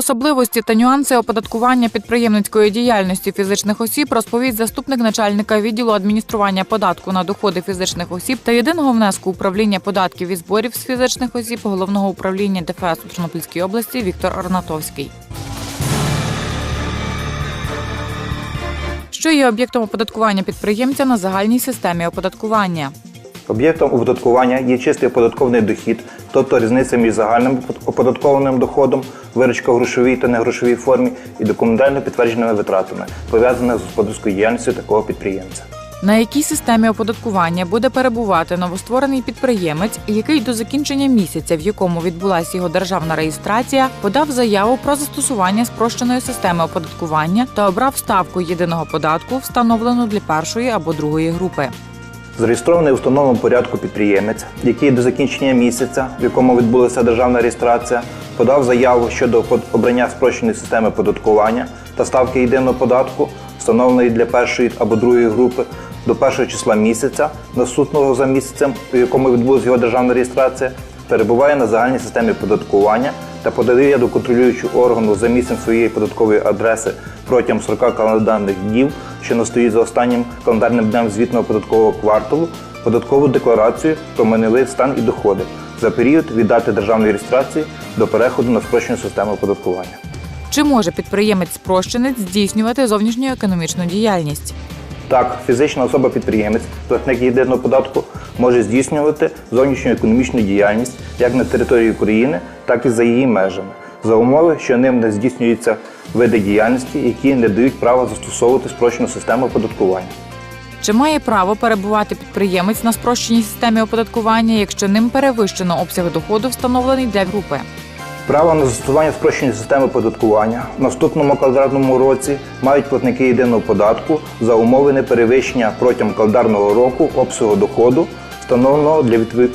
особливості та нюанси оподаткування підприємницької діяльності фізичних осіб розповість заступник начальника відділу адміністрування податку на доходи фізичних осіб та єдиного внеску управління податків і зборів з фізичних осіб головного управління ДФС у Тернопільській області Віктор Орнатовський. Що є об'єктом оподаткування підприємця на загальній системі оподаткування? Об'єктом оподаткування є чистий оподаткований дохід, тобто різниця між загальним оподаткованим доходом, виручка в грошовій та негрошовій формі і документально підтвердженими витратами, пов'язаними з господарською діяльністю такого підприємця. На якій системі оподаткування буде перебувати новостворений підприємець, який до закінчення місяця, в якому відбулася його державна реєстрація, подав заяву про застосування спрощеної системи оподаткування та обрав ставку єдиного податку, встановлену для першої або другої групи. Зареєстрований у встановленому порядку підприємець, який до закінчення місяця, в якому відбулася державна реєстрація, подав заяву щодо обрання спрощеної системи оподаткування та ставки єдиного податку, встановленої для першої або другої групи, до першого числа місяця, наступного за місяцем, в якому відбулася його державна реєстрація, перебуває на загальній системі оподаткування та подає до контролюючого органу за місцем своєї податкової адреси протягом 40 календарних днів, що настоїть за останнім календарним днем звітного податкового кварталу, податкову декларацію про майновий стан і доходи за період від дати державної реєстрації до переходу на спрощену систему оподаткування. Чи може підприємець-спрощенець здійснювати зовнішню економічну діяльність? Так, фізична особа-підприємець, платник єдиного податку, може здійснювати зовнішню економічну діяльність як на території України, так і за її межами, за умови, що ним не здійснюються види діяльності, які не дають права застосовувати спрощену систему оподаткування. Чи має право перебувати підприємець на спрощеній системі оподаткування, якщо ним перевищено обсяг доходу, встановлений для групи? Право на застосування спрощеної системи оподаткування в наступному календарному році мають платники єдиного податку за умови неперевищення протягом календарного року обсягу доходу, встановленого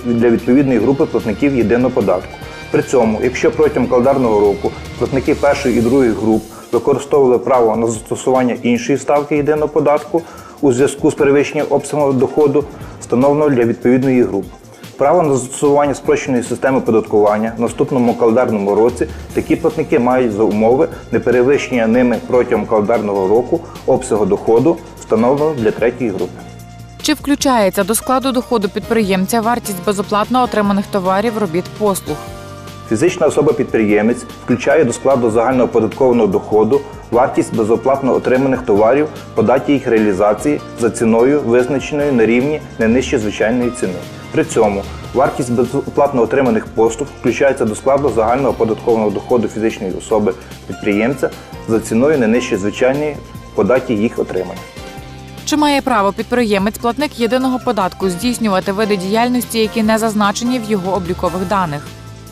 для відповідної групи платників єдиного податку. При цьому, якщо протягом календарного року платники першої і другої груп використовували право на застосування іншої ставки єдиного податку у зв'язку з перевищенням обсягу доходу, встановленого для відповідної групи. Право на застосування спрощеної системи податкування в наступному календарному році такі платники мають за умови неперевищення ними протягом календарного року обсягу доходу, встановленого для третьої групи. Чи включається до складу доходу підприємця вартість безоплатно отриманих товарів, робіт, послуг? Фізична особа-підприємець включає до складу загального податкового доходу вартість безоплатно отриманих товарів по даті їх реалізації за ціною, визначеною на рівні не нижче звичайної ціни. При цьому вартість безоплатно отриманих послуг включається до складу загального податкового доходу фізичної особи підприємця за ціною не нижче звичайної по даті їх отримання. Чи має право підприємець, платник єдиного податку здійснювати види діяльності, які не зазначені в його облікових даних?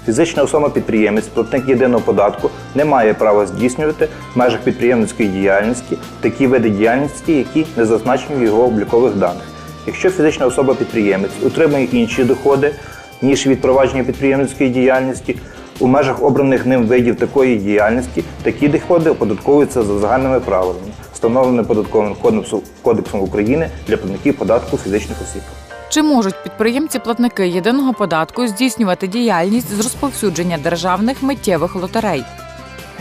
Фізична особа-підприємець, платник єдиного податку, не має права здійснювати в межах підприємницької діяльності такі види діяльності, які не зазначені в його облікових даних. Якщо фізична особа-підприємець отримує інші доходи, ніж від провадження підприємницької діяльності, у межах обраних ним видів такої діяльності такі доходи оподатковуються за загальними правилами, встановленими податковим кодексом, України для платників податку фізичних осіб. Чи можуть підприємці-платники єдиного податку здійснювати діяльність з розповсюдження державних миттєвих лотерей?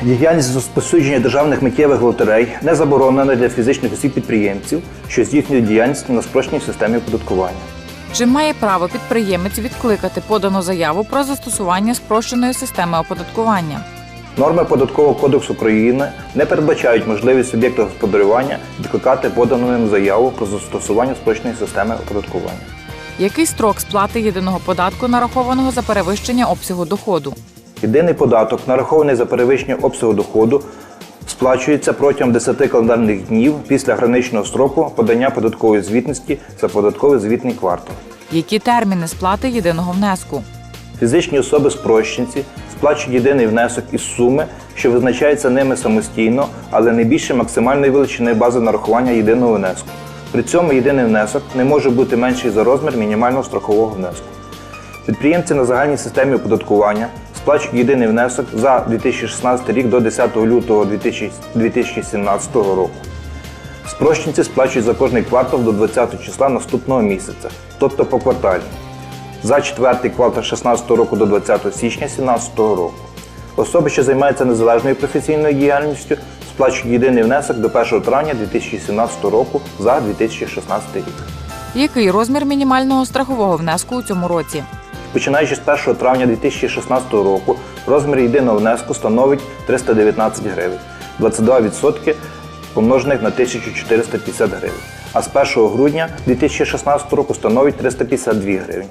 Діяльність з розповсюдження державних миттєвих лотерей не заборонена для фізичних осіб-підприємців, що здійснюють діяльність на спрощеній системі оподаткування. Чи має право підприємець відкликати подану заяву про застосування спрощеної системи оподаткування? Норми податкового кодексу України не передбачають можливість суб'єкту господарювання відкликати подану ним заяву про застосування спрощеної системи оподаткування. Який строк сплати єдиного податку, нарахованого за перевищення обсягу доходу? Єдиний податок, нарахований за перевищення обсягу доходу, сплачується протягом 10 календарних днів після граничного строку подання податкової звітності за податковий звітний квартал. Які терміни сплати єдиного внеску? Фізичні особи спрощенці сплачують єдиний внесок із суми, що визначається ними самостійно, але не більше максимальної величини бази нарахування єдиного внеску. При цьому єдиний внесок не може бути менший за розмір мінімального страхового внеску. Підприємці на загальній системі оподаткування сплачують єдиний внесок за 2016 рік до 10 лютого 2017 року. Спрощенці сплачують за кожний квартал до 20 числа наступного місяця, тобто поквартально. За четвертий квартал 16 року до 20 січня 2017 року. Особи, що займаються незалежною професійною діяльністю, сплачують єдиний внесок до 1 травня 2017 року за 2016 рік. Який розмір мінімального страхового внеску у цьому році? Починаючи з 1 травня 2016 року, розмір єдиного внеску становить 319 гривень, 22% помножених на 1450 гривень, а з 1 грудня 2016 року становить 352 гривні.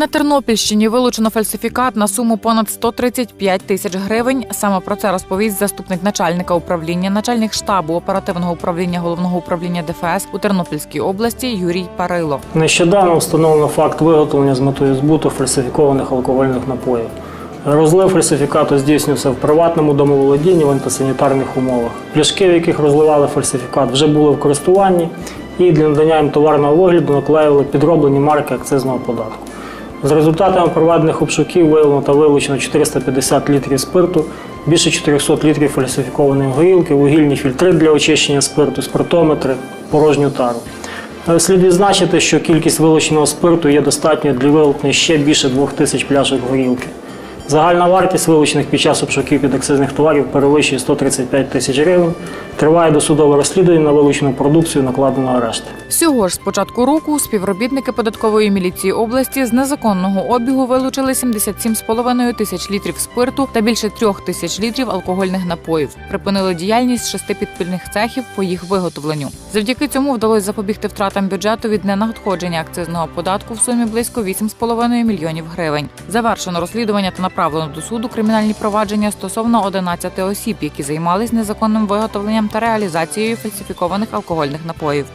На Тернопільщині вилучено фальсифікат на суму понад 135 тисяч гривень. Саме про це розповість заступник начальника управління, начальник штабу оперативного управління головного управління ДФС у Тернопільській області Юрій Парило. Нещодавно встановлено факт виготовлення з метою збуту фальсифікованих алкогольних напоїв. Розлив фальсифікату здійснювався в приватному домоволодінні в антисанітарних умовах. Пляшки, в яких розливали фальсифікат, вже були в користуванні і для надання їм товарного вигляду наклеювали підроблені марки акцизного податку. За результатами проведених обшуків виявлено та вилучено 450 літрів спирту, більше 400 літрів фальсифікованої горілки, вугільні фільтри для очищення спирту, спиртометри, порожню тару. Е, Слід відзначити, що кількість вилученого спирту є достатньою для виготовлення ще більше 2000 пляшок горілки. Загальна вартість вилучених під час обшуків підакцизних товарів перевищує 135 тисяч гривень. Триває досудове розслідування на вилучену продукцію, накладено арешт. Всього ж з початку року співробітники податкової міліції області з незаконного обігу вилучили 77,5 тисяч літрів спирту та більше трьох тисяч літрів алкогольних напоїв. Припинили діяльність шести підпільних цехів по їх виготовленню. Завдяки цьому вдалося запобігти втратам бюджету від ненадходження акцизного податку в сумі близько 8,5 мільйонів гривень. Завершено розслідування та направлено до суду кримінальні провадження стосовно 11 осіб, які займались незаконним виготовленням та реалізацією фальсифікованих алкогольних напоїв.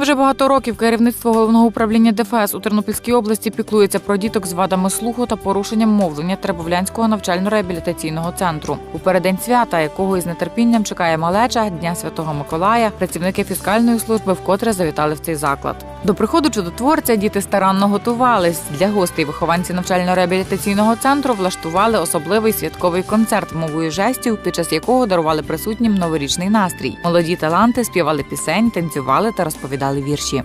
Вже багато років керівництво головного управління ДФС у Тернопільській області піклується про діток з вадами слуху та порушенням мовлення Требовлянського навчально-реабілітаційного центру. У переддень свята, якого із нетерпінням чекає малеча Дня Святого Миколая, працівники фіскальної служби вкотре завітали в цей заклад. До приходу чудотворця діти старанно готувались. Для гостей вихованці навчально-реабілітаційного центру влаштували особливий святковий концерт мовою жестів, під час якого дарували присутнім новорічний настрій. Молоді таланти співали пісень, танцювали та розповідали вірші.